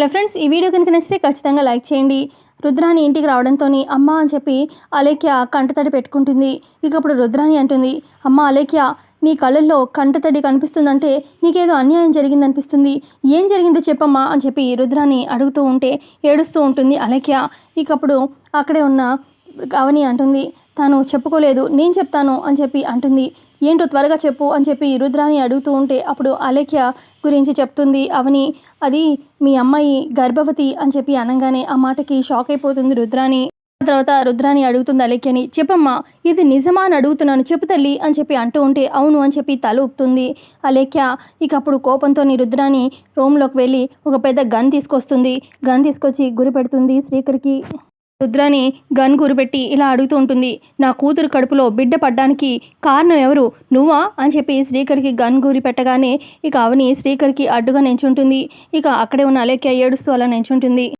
Hello friends ఈ video కనుక నచ్చితే ఖచ్చితంగా లైక్ చేయండి. రుద్రాని ఇంటికి రావడంతో అమ్మ అని చెప్పి అలేఖ్య కంటతడి పెట్టుకుంటుంది. ఇక అప్పుడు రుద్రాని అంటుంది అమ్మ అలేఖ్య నీ కళ్ళల్లో కంటతడి కనిపిస్తుందంటే నీకేదో అన్యాయం జరిగిందనిపిస్తుంది. ఏం జరిగిందో చెప్పమ్మా అని చెప్పి రుద్రాని అడుగుతూ ఉంటే ఏడుస్తూ ఉంటుంది అలేఖ్య. ఇక అప్పుడు అక్కడే ఉన్న అవని అంటుంది తాను చెప్పుకోలేదు నేను చెప్తాను అని చెప్పి అంటుంది. ఏంటో త్వరగా చెప్పు అని చెప్పి రుద్రాని అడుగుతూ ఉంటే అప్పుడు అలేఖ్య గురించి చెప్తుంది అవని అది మీ అమ్మాయి గర్భవతి అని చెప్పి అనగానే ఆ మాటకి షాక్ అయిపోతుంది రుద్రాని తర్వాత రుద్రాని అడుగుతుంది అలేఖ్యని చెప్పమ్మా ఇది నిజమా అని అడుగుతున్నాను చెప్పు తల్లి అని చెప్పి అంటూ ఉంటే అవును అని చెప్పి తల ఊపుతుంది. అలేఖ్య ఇక అప్పుడు కోపంతో రుద్రాని రూమ్లోకి వెళ్ళి ఒక పెద్ద గన్ తీసుకొస్తుంది. గన్ తీసుకొచ్చి గురి పెడుతుంది శ్రీకర్కి. రుద్రాని గన్ గురిపెట్టి ఇలా అడుగుతూ ఉంటుంది. నా కూతురు కడుపులో బిడ్డ పడ్డానికి కారణం ఎవరు? నువ్వా? అని చెప్పి శ్రీకర్కి గన్ గురి పెట్టగానే ఇక అవని శ్రీకర్కి అడ్డుగా నించుంటుంది. ఇక అక్కడే ఉన్న అలేఖ్య ఏడుస్తూ అలా నించుంటుంది.